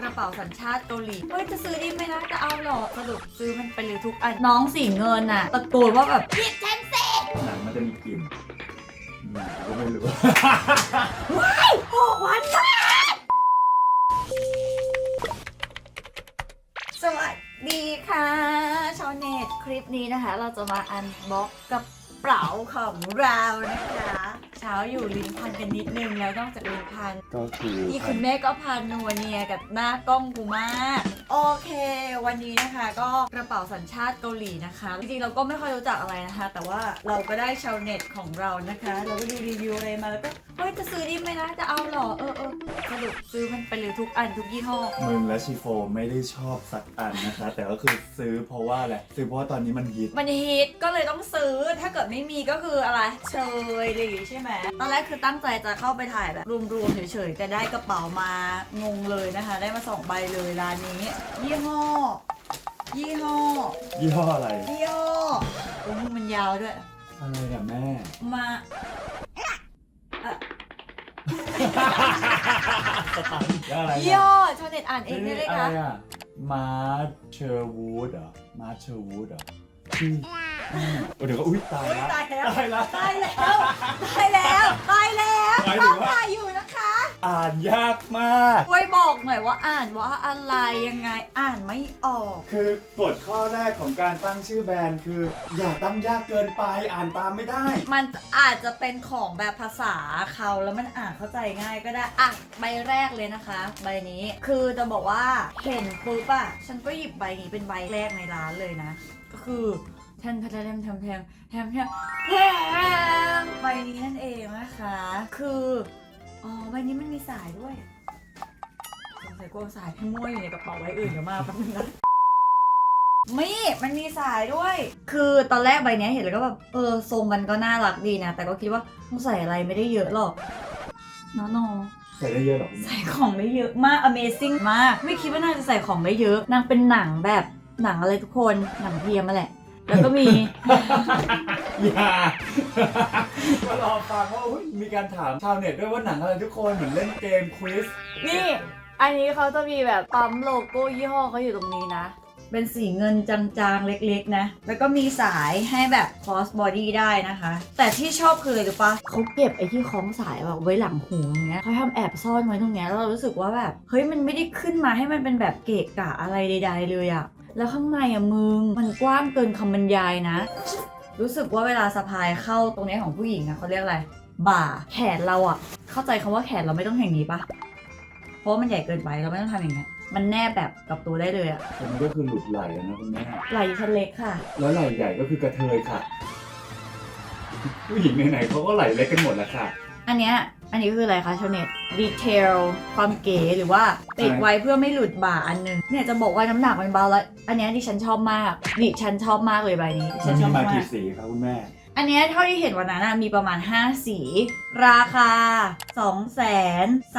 กระเป๋าสัญชาติเกาหลีเฮ้ยจะซื้อดีไหมนะจะเอาเหรอสรุปซื้อมันไปเลยทุกอันน้องสีเงินน่ะตะโกนว่าแบบผิดฉันสิหนังมันจะมีกลิ่นอืมก็ไม่รู้หกวันมากสวัสดีค่ะชาวเน็ตคลิปนี้นะคะ เราจะมาอันบ็อกกระเป๋าของเรานะคะ เช้าอยู่ลิ้นพันกันนิดนึงแล้วนอกจากลิ้นพัน ก็คือนี่คุณแม่ก็พันนัวเนียกับหน้ากล้องกูมาก โอเค วันนี้นะคะก็กระเป๋าสัญชาติเกาหลีนะคะ จริงๆเราก็ไม่ค่อยรู้จักอะไรนะคะ แต่ว่าเราก็ได้ชาวเน็ตของเรานะคะ เราก็ดูรีวิวอะไรมาแล้วก็เฮ้ยจะซื้อดีไหมนะจะเอาเหรอเออเออสรุปซื้อมันไปเลยทุกอันทุกยี่ห้อ มึงและชีโฟไม่ได้ชอบสักอันนะคะ แต่ก็คือซื้อเพราะว่าอะไรซื้อเพราะว่าตอนนี้มันฮิตมันฮิตก็เลยต้องซื้อถ้าเกิดไม่มีก็คืออะไรเชยอะไรอย่างงี้ใช่ไหมตอนแรกคือตั้งใจจะเข้าไปถ่ายแบบรวมๆเฉยๆ แต่ได้กระเป๋ามางงเลยนะคะ ได้มาสองใบเลยร้านนี้ ยี่ห้อ ยี่ห้อ ยี่ห้ออะไร ยี่ห้อโอ้ยมันยาวด้วย อะไรเนี่ยแม่ มาอะอะไรยี่ห้อชาวเน็ตอ่านเองได้ไหมอะไรคะอะมาเชอร์วูดเหรอมาเชอร์วูดเหรอ ชื่ออืมเดี๋ยวก็อุ้ยตายละตายแล้วตายละ ตายแล้ว ตายแล้วตายแล้วหมายถึงว่า ถ่ายอยู่นะคะอ่านยากมาก ช่วยบอกหน่อยว่าอ่านว่าอะไรยังไงอ่านไม่ออก คือกฎข้อแรกของการตั้งชื่อแบรนด์คือ อย่าตั้งยากเกินไปอ่านตามไม่ได้ มันอาจจะเป็นของแบบภาษาเขาแล้วมันอ่านเข้าใจง่ายก็ได้อะใบแรกเลยนะคะ ใบนี้คือจะบอกว่าเห็นปุ๊บอะฉันก็หยิบใบนี้เป็นใบแรกในร้านเลยนะ ก็คือ แทนแทนแทนแทนแทนแทนแทนใบนี้นั่นเองนะคะ คือ อ๋อใบนี้มันมีสายด้วยสงสัยกลัวสายพี่มั่วอยู่ในกระเป๋าใบอื่นเยอะมากแป๊บนึงนะมีมันมีสายด้วย คือตอนแรกใบนี้เห็นแล้วก็แบบ เออ ทรงมันก็น่ารักดีนะ แต่ก็คิดว่าต้องใส่อะไรไม่ได้เยอะหรอกน้องใส่ได้เยอะหรอ ใส่ของได้เยอะมาก Amazing มาก ไม่คิดว่านางจะใส่ของได้เยอะ นางเป็นหนังแบบหนังอะไรทุกคน หนังเทียมมาแหละ แล้วก็มี อย่าก็รอฟังว่าอุ๊ยมีการถามชาวเน็ตด้วยว่าหนังอะไรทุกคนเหมือนเล่นเกมควิสนี่ อันนี้เขาจะมีแบบปั๊มโลโก้ยี่ห้อเขาอยู่ตรงนี้นะ เป็นสีเงินจางๆ เล็กๆ นะ แล้วก็มีสายให้แบบ cross body ได้นะคะ แต่ที่ชอบคืออะไรรู้ปะเขาเก็บไอ้ที่คล้องสายแบบไว้หลังหูอย่างเงี้ยเขาทำแอบซ่อนไว้ตรงเนี้ยแล้วเรารู้สึกว่าแบบ เฮ้ยมันไม่ได้ขึ้นมาให้มันเป็นแบบเกะกะอะไรใด ๆ เลยอะ แล้วข้างในอะมึง มันกว้างเกินคำบรรยายนะ รู้สึกว่าเวลาสะพายเข้าตรงเนี้ยของผู้หญิงอะเขาเรียกอะไร บ่า แขนเราอะเข้าใจคำว่าแขนเราไม่ต้องอย่างนี้ปะเพราะว่ามันใหญ่เกินไปเราไม่ต้องทำอย่างเงี้ยมันแนบแบบกับตัวได้เลยอะอันนี้ก็คือหลุดไหลแล้วนะคุณแม่ไหล่ฉันเล็กค่ะ แล้วไหลใหญ่ก็คือกระเทยค่ะ ผู้หญิงไหนๆเขาก็ไหลเล็กกันหมดแล้วค่ะ อันเนี้ย อันนี้คืออะไรคะชาวเน็ตดีเทลความเก๋หรือว่าติดไว้เพื่อไม่หลุดบ่าอันหนึงเนี่ยจะบอกว่าน้ำหนักมันเบาแล้ว อันเนี้ยดิฉันชอบมากดิฉันชอบมากเลยใบนี้ดิมัฉันนชมีอบมามากี่ก สีครับคุณแม่ อันเนี้ยเท่าที่เห็นวันนั้นนะมีประมาณ 5 สี ราคา 2 3 9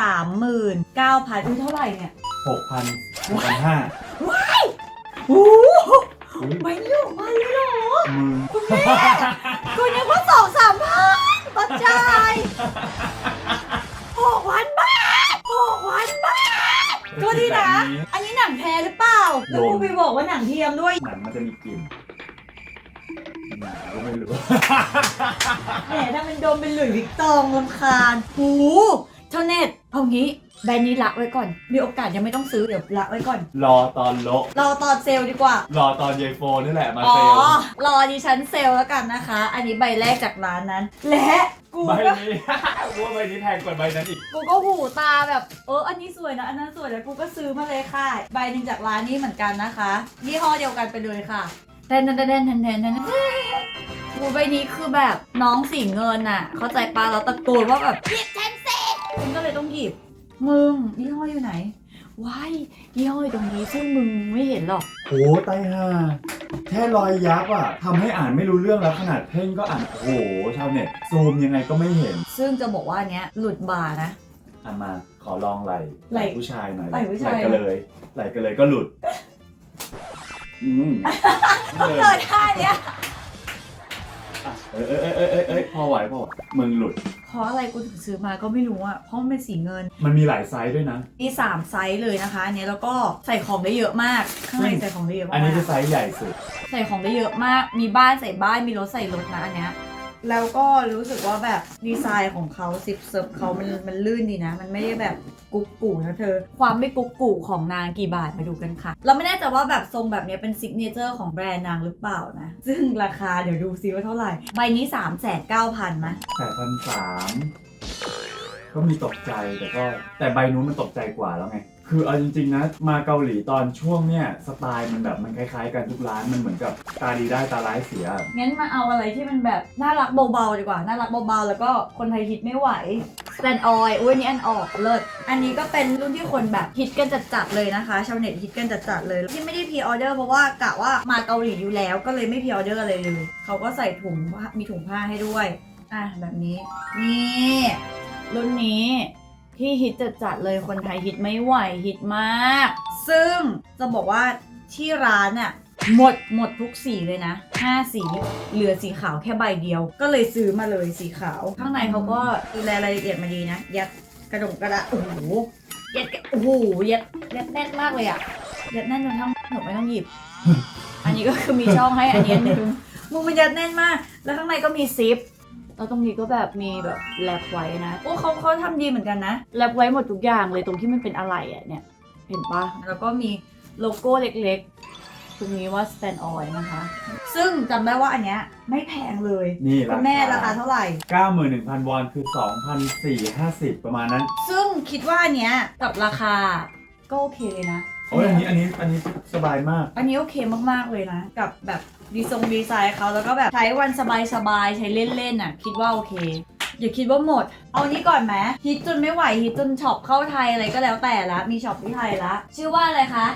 0 0 0อุ้ยเท่าไหร่เนี่ยหกพันหกพันห้าโอ้โหอุ้ยใบนี้หกพันเลยเหรอมึงคุณแม่ คุณนึกว่าสองสามพันปัจจัย ทก็ดีนะ อันนี้หนังแท้หรือเปล่า แล้วกูไปบอกว่าหนังเทียมด้วย หนังมันจะมีกลิ่นอืมก็ไม่รู้ แหมถ้าเป็นโดมเป็นหลุยส์วิกตองลำคาญหูเท่าเน็ตเอางี้ แบรนด์นี้ละไว้ก่อน มีโอกาสยังไม่ต้องซื้อเดี๋ยวละไว้ก่อน รอตอนลกรอตอนเซลล์ดีกว่า รอตอนเยโฟนนี่แหละมาอ๋อ เซลรอดิฉันเซลล์แล้วกันนะคะ อันนี้ใบแรกจากร้านนั้น และ กูใบก็นี้ กูว่าใบนี้แพงกว่าใบนั้นอีก กูก็หูตาแบบ เอออันนี้สวยนะ อันนั้นสวยแล้วกูก็ซื้อมาเลยค่ะ ใบหนึ่งจากร้านนี้เหมือนกันนะคะยี่ห้อเดียวกันไปเลยค่ะแทนแทนแทนแทนแทนแทนกูใบนี้คือแบบน้องสีเงินน่ะ เข้าใจปะเราตะโกนว่าแบบหยิบฉันสิฉันก็เลยต้องหยิบมึงยี่ห้ออยู่ไหน ว้ายยี่ห้ออยู่ตรงนี้ซึ่งมึงไม่เห็นหรอกโอ้ไตห่าแค่รอยยับอะทำให้อ่านไม่รู้เรื่องแล้วขนาดเพ่งก็อ่านโอ้โหชาวเน็ตซูมยังไงก็ไม่เห็น ซึ่งจะบอกว่าอันเนี้ยหลุดบาร์นะ อะมาขอลองไหลไหล่ผู้ชายหน่อยไหล่ผู้ชาย กันเลยไหลกันเลยก็หลุด อืมต้องเดินท่าเนี้ยอะเออเออเออเออเออพอไหวพอไหวมึงหลุด เพราะอะไรกูถึงซื้อมาก็ไม่รู้อะเพราะมันเป็นสีเงิน มันมีหลายไซส์ด้วยนะ มีสามไซส์เลยนะคะอันนี้แล้วก็ใส่ของได้เยอะมาก ข้างในใส่ของได้เยอะมากอันนี้คือไซส์ใหญ่สุด ใส่ของได้เยอะมาก มีบ้านใส่บ้าน มีรถใส่รถนะอันเนี้ย แล้วก็รู้สึกว่าแบบดีไซน์ของเขาซิปเซิร์ฟเขามันมันลื่นดีนะ มันไม่ได้แบบกุ๊กกูนะเธอ ความไม่กุ๊กกูของนางกี่บาทมาดูกันค่ะ เราไม่แน่ใจว่าแบบทรงแบบเนี้ยเป็นซิกเนเจอร์ของแบรนด์นางหรือเปล่านะ ซึ่งราคาเดี๋ยวดูซิว่าเท่าไหร่ ใบนี้ 3 9 0 0 0 0นะแปดพันสามก็มีตกใจแต่ก็แต่ใบนู้นมันตกใจกว่าแล้วไง คือเอาจริงๆนะ มาเกาหลีตอนช่วงเนี้ยสไตล์มันแบบมันคล้ายๆกันทุกร้านมันเหมือนกับตาดีได้ตาร้ายเสีย งั้นมาเอาอะไรที่มันแบบ น่ารักเบาๆดีกว่า น่ารักเบาๆ แล้วก็คนไทยฮิตไม่ไหว s t a n d Oil อุ้ยอันนี้อันออกเลิศ อันนี้ก็เป็นรุ่นที่คนแบบฮิตกันจัดๆเลยนะคะ ชาวเน็ตฮิตกันจัดๆเลย ที่ไม่ได้พ r ออเดอร์เพราะว่ากะว่ามาเกาหลีอยู่แล้วก็เลยไม่พ r ออเดอร์อะไรเลย เขาก็ใส่ถุงผ้ามีถุงผ้าให้ด้วย อะแบบนี้ นี่ รุ่นนี้ ที่ฮิตจัดๆเลยคนไทยฮิตไม่ไหวฮิตมาก ซึ่งจะบอกว่าที่ร้านน่ะหมดหมดทุกสีเลยนะ 5 สี เหลือสีขาวแค่ใบเดียว ก็เลยซื้อมาเลยสีขาว ข้างในเขาก็ดูแลรายละเอียดมาดีนะ ยัดกระดงกระดาษโอ้โห ยัดกระโอ้โห ยัดยัดแน่นมากเลยอะยัดแน่นจนทั้งหนูไม่ต้องหยิบ อันนี้ก็คือมีช่องให้อันนี้อันหนึ่งมึงมันยัดแน่นมาก แล้วข้างในก็มีซิป แล้วตรงนี้ก็แบบมีแบบแรปไว้นะโอ้เขาเขาทำดีเหมือนกันนะ แรปไว้หมดทุกอย่างเลยตรงที่มันเป็นอะไรอะเนี่ย เห็นปะแล้วก็มีโลโก้เล็กๆ ตรงนี้ว่า Stand Oil นะคะ ซึ่งจำได้ว่าอันเนี้ยไม่แพงเลยนี่คุณแม่ราคาเท่าไหร่เก้าหมื่นหนึ่งพันวอนคือสองพันสี่ห้าสิบประมาณนั้น ซึ่งคิดว่าอันเนี้ยกับราคาก็โอเคเลยนะ โอ้ยอันนี้อันนี้อันนี้สบายมาก อันนี้โอเคมากๆเลยนะ กับแบบ ดีทรงดีไซน์เขาแล้วก็แบบใช้วันสบายๆใช้เล่นๆน่ะ คิดว่าโอเค อย่าคิดว่าหมด เอานี้ก่อนไหมฮิตจนไม่ไหวฮิตจนช็อปเข้าไทยอะไรก็แล้วแต่ละมีช็อปที่ไทยละ ชื่อว่าอะไรคะ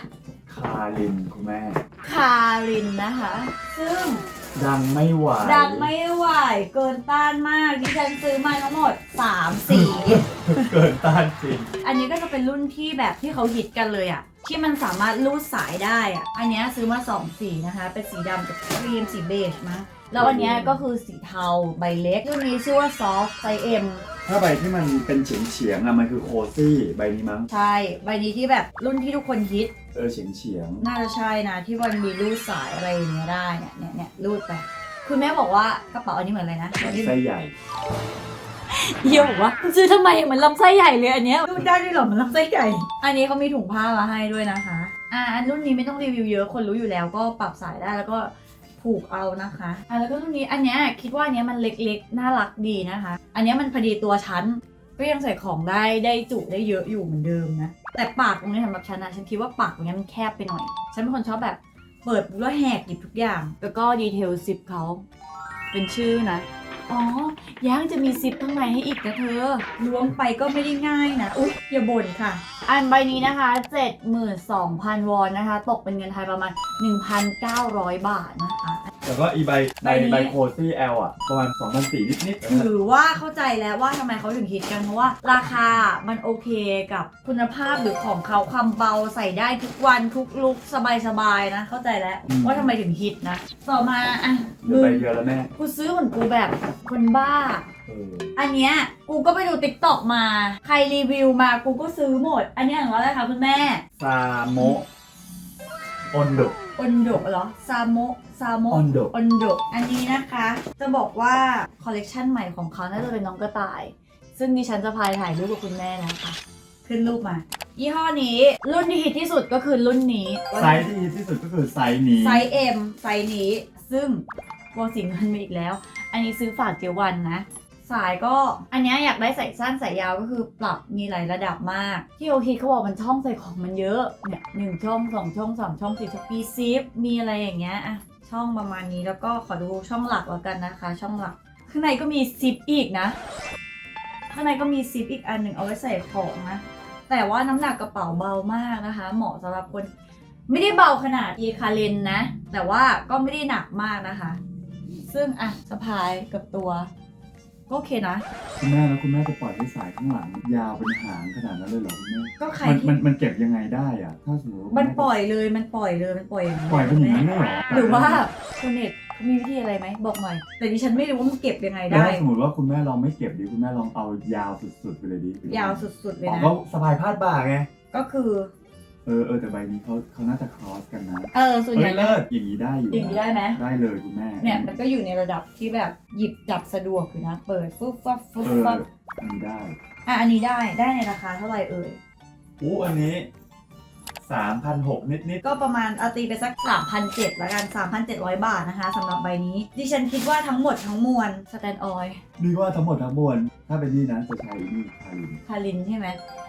คารินคุณแม่ คารินนะคะ ซึ่งดังไม่ไหวดังไม่ไหวเกินต้านมากดิฉันซื้อมาทั้งหมด3สี เกินต้านจริง อันนี้ก็จะเป็นรุ่นที่แบบที่เขาฮิตกันเลยอะ ที่มันสามารถรูดสายได้อะอันเนี้ยซื้อมา2สีนะคะ เป็นสีดำกับครีมสีเบจมั้งแล้วอันเนี้ยก็คือสีเทาใบเล็กรุ่นนี้ชื่อว่าซอฟไซเอ็มถ้าใบที่มันเป็นเฉียงเฉียงๆอะมันคือโคซี่ใบนี้มั้งใช่ ใบนี้ที่แบบรุ่นที่ทุกคนฮิต เออเฉียงเฉียงน่าจะใช่นะ ที่มันมีรูดสายอะไรอย่างเงี้ยได้เนี่ยเนี่ยเนี่ยรูดไป คุณแม่บอกว่ากระเป๋าอันนี้เหมือนอะไรนะลำไส้ใหญ่ เฮียบอกว่าคุณซื้อทำไมเหมือนลำไส้ใหญ่เลยอันเนี้ย รูดได้ด้วยเหรอเหมันลำไส้ใหญ่ อันนี้เขามีถุงผ้ามาให้ด้วยนะคะ อ่าอันรุ่นนี้ไม่ต้องรีวิวเยอะคนรู้อยู่แล้วก็ปรับสายได้แล้วก็ผูกเอานะคะ อ่าแล้วก็รุ่นนี้อันเนี้ยคิดว่าอันเนี้ยมันเล็กๆ น่ารักดีนะคะ อันเนี้ยมันพอดีตัวชั้น ก็ยังใส่ของได้ได้จุได้เยอะอยู่เหมือนเดิมนะ แต่ปากตรงนี้สำหรับฉันนะฉันคิดว่าปากตรงนี้มันแคบไปหน่อย ฉันเป็นคนชอบแบบเปิดแล้วแหกหยิบทุกอย่าง แล้วก็ดีเทลซิปเขาเป็นชื่อนะ อ๋อยังจะมีซิปข้างในให้อีกนะเธอ ล้วงไปก็ไม่ได้ง่ายนะ อุ๊ย อย่าบ่นค่ะ อันใบนี้นะคะ 72,000 วอนนะคะ ตกเป็นเงินไทยประมาณ 1,900 บาทนะคะแล้วก็อีใบในใบนี้ ใบโคซี่แอลอะ ประมาณ2 0 0 4นิดนิดๆถือว่าเข้าใจแล้วว่าทำไมเขาถึงฮิตกัน เพราะว่าราคามันโอเคกับคุณภาพหรือของเขาความเบาใส่ได้ทุกวันทุกลุกสบายๆนะ เข้าใจแล้วว่าทำไมถึงฮิตนะ ต่อมาอะเหลือใบเดียวแล้วแม่กูซื้อเหมือนกูแบบคนบ้า เอออันเนี้ยกูก็ไปดูติ๊กต็อกมา ใครรีวิวมากูก็ซื้อหมด อันเนี้ยของอะไรคะคุณแม่ซาโมะอนโดอนโดเหรอซาโมะซาโมะอนโดอนโดอันนี้นะคะ จะบอกว่าคอลเลกชันใหม่ของเขาน่าจะเป็นน้องกระต่าย ซึ่งดิฉันจะพายถ่ายรูปกับคุณแม่นะคะ ขึ้นรูปมา ยี่ห้อนี้รุ่นที่ฮิตที่สุดก็คือรุ่นนี้ ไซส์ที่ดีที่สุดก็คือไซส์นี้ไซส์ M ไซส์นี้ ซึ่งวอสีเงินมาอีกแล้ว อันนี้ซื้อฝากเกียววันนะ สายก็อันนี้อยากได้ใส่สั้นใส่ยาวก็คือปรับมีหลายระดับมาก ที่โอเคเขาบอกมันช่องใส่ของมันเยอะเนี่ยหนึ่งช่องสองช่องสามช่องสี่ช่องมีซิปมีอะไรอย่างเงี้ยอะช่องประมาณนี้แล้วก็ขอดูช่องหลักแล้วกันนะคะ ช่องหลัก ข้างในก็มีซิปอีกนะ ข้างในก็มีซิปอีกอันหนึ่งเอาไว้ใส่ของนะแต่ว่าน้ำหนักกระเป๋าเบามากนะคะ เหมาะสำหรับคนไม่ได้เบาขนาดอีคาเลนนะ แต่ว่าก็ไม่ได้หนักมากนะคะ ซึ่งอะสะพายกับตัว ก็โอเคนะ คุณแม่แล้วคุณแม่จะปล่อยให้สายข้างหลัง ยาวเป็นหางขนาดนั้นเลยเหรอคุณแม่ก็ใครมันที่มันมันเก็บยังไงได้อะ ถ้าสมมติว่ามันแปล่อยเลยมันปล่อยเลยมันปล่อยางปล่อยเป็นอย่างนั้นเลยเหรอหรือว่าโคเน็ตโคมีวิธีอะไรไหมบอกหน่อย แต่ดิฉันไม่รู้ว่ามันเก็บยังไงแล้วได้ ถ้าสมมติว่าคุณแม่ลองไม่เก็บดิคุณแม่ลองเอายาวสุดๆไปเลยดิยาวสุดๆเลยอ๋อนะ ก็สบายพาดบ่าไงก็คือ เออเออแต่ใบนี้เขาเขาน่าจะครอสกันนะเออส่วนใหเฮ้ญ่ยเลิศอย่างนี้ได้อยู่อย่างนี้ได้ไหมได้เลยคุณแม่เนี่ยมันก็อยู่ในระดับที่แบบหยิบจับสะดวกอยู่นะ เปิดฟึบฟับฟึบเออฟับอันนี้ได้ อะอันนี้ได้ได้ในราคาเท่าไหร่เอ่ยอู้อันนี้ สามพันหกนิดนิดก็ประมาณเอาตีไปสัก 3,700ละกัน 3,700 บาทนะคะสำหรับใบนี้ ดิฉันคิดว่าทั้งหมดทั้งมวลสแตนออยๆนี่ว่าทั้งหมดทั้งมวลถ้าเป็นนี่นะจะใช้นี่คารินคารินใช่ไหม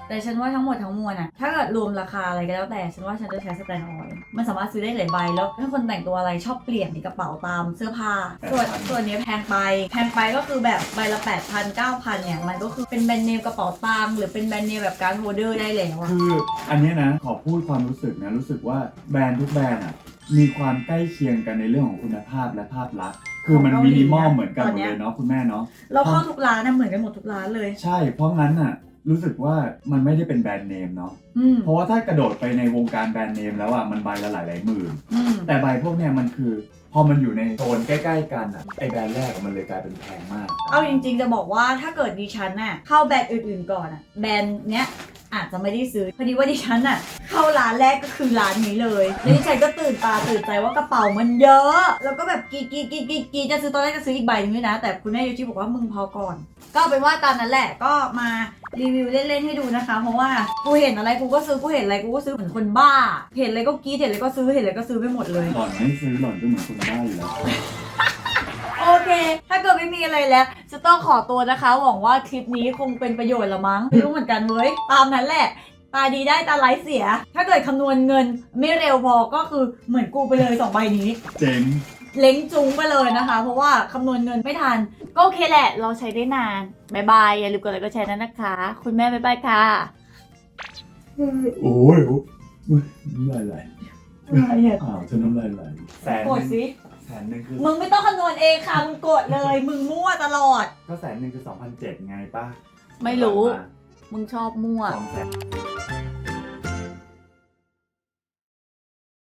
แต่ฉันว่าทั้งหมดทั้งมวลอะถ้าเกิดรวมราคาอะไรก็แล้วแต่ ฉันว่าฉันจะใช้สแตนออยมันสามารถซื้อได้หลายใบแล้วถ้าคนแต่งตัวอะไรชอบเปลี่ยนในกระเป๋าตามเสื้อผ้า ส่วนส่วนนี้แพงไป แพงไปก็คือแบบใบละ 8,000 9,000เนี่ยมันก็คือเป็นแบรนด์เนมกระเป๋าตังค์หรือเป็นแบรนด์เนมแบบการดโฮลเดอร์ได้แล้วอะคืออันเนี้ยนะขอพูดความรู้สึกนะรู้สึกว่าแบรนด์ทุกแบรนด์อะมีความใกล้เคียงกันในเรื่องของคุณภาพและภาพลักษณ์คือมันมินิมอลเหมือนกันหมดเลยเนาะคุณแม่เนาะเราเข้าทุกร้านนะเหมือนกันหมดทุกร้านเลย ใช่ เพราะงั้นอะรู้สึกว่ามันไม่ได้เป็นแบรนด์เนมเนาะอืมเพราะว่าถ้ากระโดดไปในวงการแบรนด์เนมแล้วอะมันใบละหลายหลายๆหมื่นอืมแต่ใบพวกเนี้ยมันคือ พอมันอยู่ในโซนใกล้ ๆ กันอะไอแบรนด์แรกอะมันเลยกลายเป็นแพงมาก เอาจริง ๆ จะบอกว่าถ้าเกิดดิฉันน่ะเข้าแบรนด์อื่น ๆ ก่อนอะแบรนด์เนี้ย อาจจะไม่ได้ซื้อพอดีว่าดิฉันน่ะเข้าร้านแรกก็คือร้านนี้เลยแล้วดิฉันก็ตื่นตาตื่นใจว่ากระเป๋ามันเยอะ แล้วก็แบบกรีดกรีดกรีดกรีดกรีดจะซื้อตอนแรกจะซื้ออีกใบนึงด้วยนะ แต่คุณแม่ยูชิบอกว่ามึงพอก่อน ก็เอาเป็นว่าตามนั้นแหละก็มารีวิวเล่นๆให้ดูนะคะ เพราะว่ากูเห็นอะไรกูก็ซื้อกูเห็นอะไรกูก็ซื้อเหมือนคนบ้า เห็นอะไรก็กรีดเห็นอะไรก็ซื้อเห็นอะไรก็ซื้อไปหมดเลย หล่อนไม่ซื้อหล่อนก็เหมือนคนบ้าอยู่แล้ว เค ถ้าเกิดไม่มีอะไรแล้ว จะต้องขอตัวนะคะ หวังว่าคลิปนี้คงเป็นประโยชน์ละมั้ง ไม่รู้เหมือนกันเว้ย ตามนั้นแหละ ตาดีได้ตาไร้เสีย ถ้าเกิดคำนวณเงินไม่เร็วพอก็คือเหมือนกูไปเลยสองใบนี้ เจ๋ง เล้งจุงไปเลยนะคะ เพราะว่าคำนวณเงินไม่ทัน ก็โอเคแหละ เราใช้ได้นานบายบาย อย่าลืมกดไลค์กดแชร์นะนะคะ คุณแม่บายบายค่ะโอ้ยโอ้ยน้ำลายไหลอ้าวฉันน้ำลายไหลแสนหกดนึ่ง สิ แสนหนึ่งคือมึงไม่ต้องคำนวณเองค่ะ มึงกดเลย มึงมั่วตลอด ก็แสนหนึ่งคือสองพันเจ็ดไงป้าไม่รู้ มึงชอบมั่วสองแสน